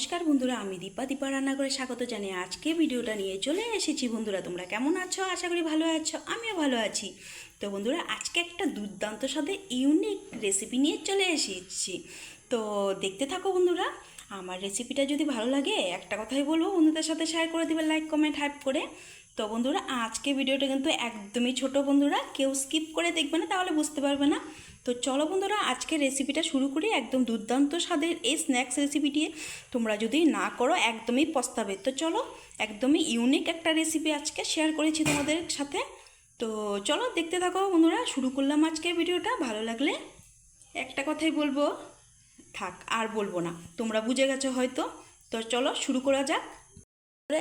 নমস্কার বন্ধুরা, আমি দীপা। দীপা রান্নাঘরে স্বাগত জানিয়ে আজকে ভিডিওটা নিয়ে চলে এসেছি। বন্ধুরা, তোমরা কেমন আছো? আশা করি ভালো আছো, আমিও ভালো আছি। তো বন্ধুরা, আজকে একটা দুর্দান্ত সাথে ইউনিক রেসিপি নিয়ে চলে এসেছি। তো দেখতে থাকো বন্ধুরা, আমার রেসিপিটা যদি ভালো লাগে, একটা কথাই বলব, বন্ধুদের সাথে শেয়ার করে দেবে লাইক কমেন্ট হাইপ করে। তো বন্ধুরা, আজকে ভিডিওটা কিন্তু একদমই ছোট বন্ধুরা, কেউ স্কিপ করে দেখবে না, তাহলে বুঝতে পারবে না। তো চলো বন্ধুরা, আজকে রেসিপিটা শুরু করি একদম দুর্দান্ত স্বাদের এই স্ন্যাক্স রেসিপিটি তোমরা যদি না করো, একদমই পস্তাবে। তো চলো, একদমই ইউনিক একটা রেসিপি আজকে শেয়ার করেছি তোমাদের সাথে। তো চলো, দেখতে থাকো বন্ধুরা, শুরু করলাম আজকে ভিডিওটা। ভালো লাগলে একটা কথাই বলব, থাক, আর বলব না। তোমরা বুঝে গেছো হয়তো। তো চলো, শুরু করা যাক।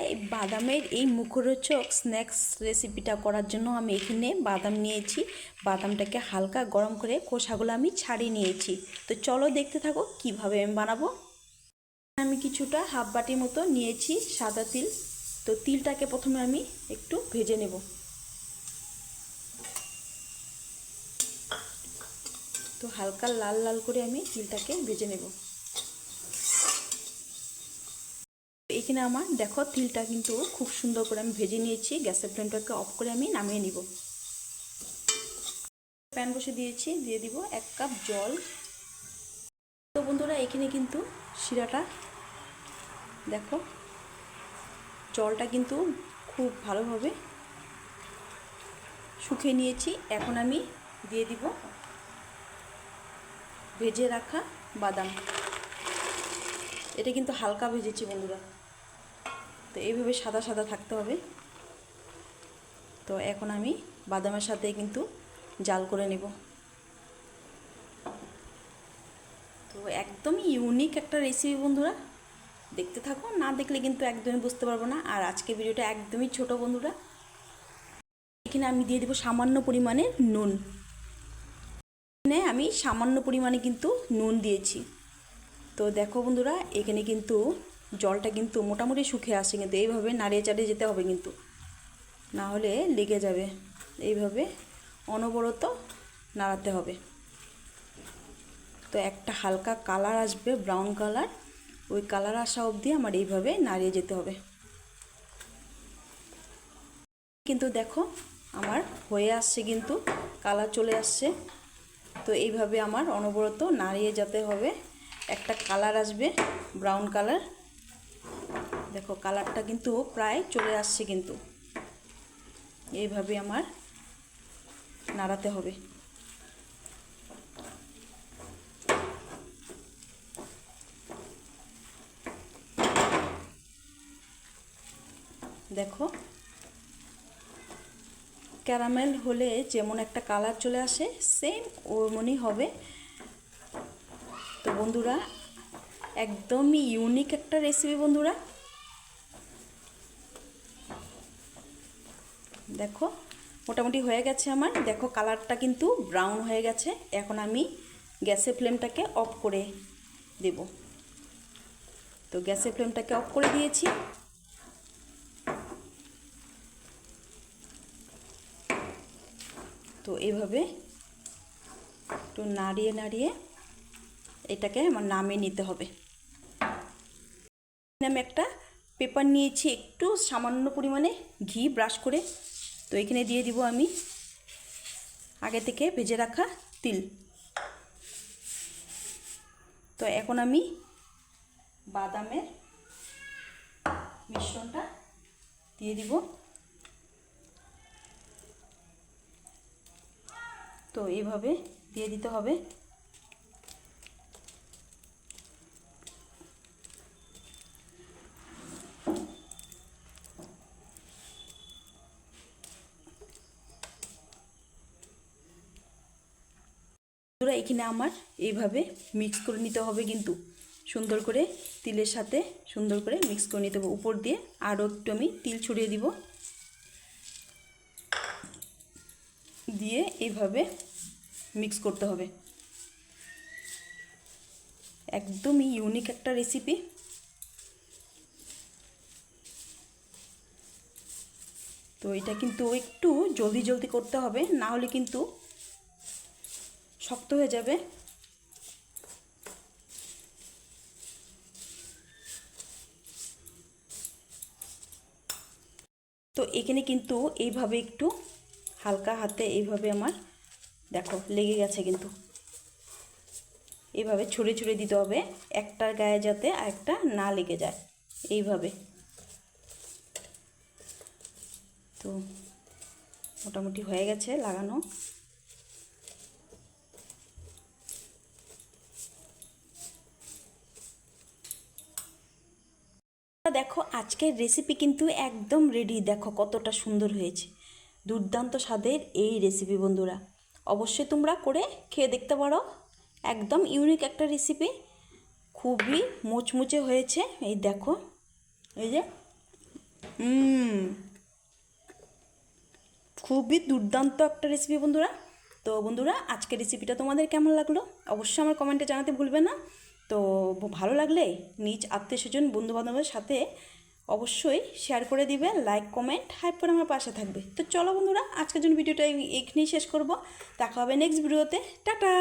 এই বাদামের এই মুখরোচক স্ন্যাক্স রেসিপিটা করার জন্য আমি এখানে বাদাম নিয়েছি। বাদামটাকে হালকা গরম করে খোসাগুলো আমি ছাড়িয়ে নিয়েছি। তো চলো দেখতে থাকো কীভাবে আমি বানাবো। আমি কিছুটা হাফ বাটির মতো নিয়েছি সাদা তিল। তো তিলটাকে প্রথমে আমি একটু ভেজে নেব। তো হালকা লাল লাল করে আমি তিলটাকে ভেজে নেব। এখানে আমার? দেখো, তিলটা কিন্তু খুব সুন্দর করে আমি ভেজে নিয়েছি। গ্যাসের ফ্লেমটাকে অফ করে আমি নামিয়ে নিব। প্যান বসে দিয়েছি, দিয়ে দিব এক কাপ জল। তো বন্ধুরা, এখানে কিন্তু শিরাটা, দেখো, জলটা কিন্তু খুব ভালোভাবে শুকিয়ে নিয়েছি। এখন আমি দিয়ে দিব ভেজে রাখা বাদাম। এটা কিন্তু হালকা ভেজেছি বন্ধুরা। এইভাবে সাদা সাদা থাকতে হবে। তো এখন আমি বাদামের সাথে কিন্তু জাল করে নেব। তো একদমই ইউনিক একটা রেসিপি বন্ধুরা। দেখতে থাকো, না দেখলে কিন্তু একদমই বুঝতে পারব না। আর আজকে ভিডিওটা একদমই ছোট বন্ধুরা। এখানে আমি দিয়ে দেবো সামান্য পরিমাণে নুন। এখানে আমি সামান্য পরিমাণে কিন্তু নুন দিয়েছি। তো দেখো বন্ধুরা, এখানে কিন্তু জলটা কিন্তু মোটামুটি শুকিয়ে আসছে কিন্তু এইভাবে নাড়িয়ে চাড়িয়ে যেতে হবে কিন্তু। না হলে লেগে যাবে। এইভাবে অনবরত নাড়াতে হবে। তো একটা হালকা কালার আসবে, ব্রাউন কালার। ওই কালার আসা অবধি আমার এইভাবে নাড়িয়ে যেতে হবে। কিন্তু দেখো, আমার হয়ে আসছে কিন্তু, কালার চলে আসছে। তো এইভাবে আমার অনবরত নাড়িয়ে যেতে হবে। একটা কালার আসবে, ব্রাউন কালার। দেখো, কালারটা কিন্তু প্রায় চলে আসছে কিন্তু। এইভাবে আমার নাড়াতে হবে। দেখো, ক্যারামেল হলে যেমন একটা কালার চলে আসে, সেম ওমনই হবে। তো বন্ধুরা, একদমই ইউনিক একটা রেসিপি বন্ধুরা। দেখো, মোটামুটি হয়ে গেছে আমার। দেখো, কালারটা কিন্তু ব্রাউন হয়ে গেছে। এখন আমি গ্যাসের ফ্লেমটাকে অফ করে দেব। তো গ্যাসের ফ্লেমটাকে অফ করে দিয়েছি। তো এইভাবে একটু নাড়িয়ে নাড়িয়ে এটাকে আমার নামিয়ে নিতে হবে। আমি একটা পেপার নিয়েছি, একটু সামান্য পরিমাণে ঘি ব্রাশ করে। তো এখানে দিয়ে দিব আমি আগে থেকে ভেজে রাখা তিল। তো এখন আমি বাদামের মিশ্রণটা দিয়ে দিব। তো এইভাবে দিয়ে দিতে হবে। এখানে আমার, এইভাবে মিক্স করে নিতে হবে কিন্তু। সুন্দর করে তিলের সাথে সুন্দর করে মিক্স করে নিতে হবে। উপর দিয়ে আরও একটু আমি তিল ছড়িয়ে দিব। দিয়ে এইভাবে মিক্স করতে হবে। একদমই ইউনিক একটা রেসিপি তো এটা কিন্তু একটু জলদি জলদি করতে হবে, না হলে কিন্তু শক্ত হয়ে যাবে। তো এখানে কিন্তু এইভাবে একটু হালকা হাতে এইভাবে আমার, দেখো, লেগে গেছে কিন্তু। এইভাবে ছুঁড়ে ছুঁড়ে দিতে হবে, একটার গায়ে যাতে আরেকটা না লেগে যায়, এইভাবে। তো মোটামুটি হয়ে গেছে লাগানো। দেখো, আজকের রেসিপি কিন্তু একদম রেডি দেখো কতটা সুন্দর হয়েছে। দুর্দান্ত স্বাদের এই রেসিপি বন্ধুরা। অবশ্যই তোমরা করে খেয়ে দেখতে পারো। একদম ইউনিক একটা রেসিপি খুবই মুচমুচে হয়েছে। এই দেখো, এই যে খুবই দুর্দান্ত একটা রেসিপি বন্ধুরা। তো বন্ধুরা, আজকের রেসিপিটা তোমাদের কেমন লাগল? অবশ্যই আমার কমেন্টে জানাতে ভুলবে না। তো ভালো লাগলে নিজ আত্মীয় স্বজন বন্ধুবান্ধবের সাথে অবশ্যই শেয়ার করে দিবে লাইক কমেন্ট হাইপ করে আমার পাশে থাকবে। তো চলো বন্ধুরা, আজকের জন্য ভিডিওটা এখানেই শেষ করব। দেখা হবে নেক্সট ভিডিওতে টাটা!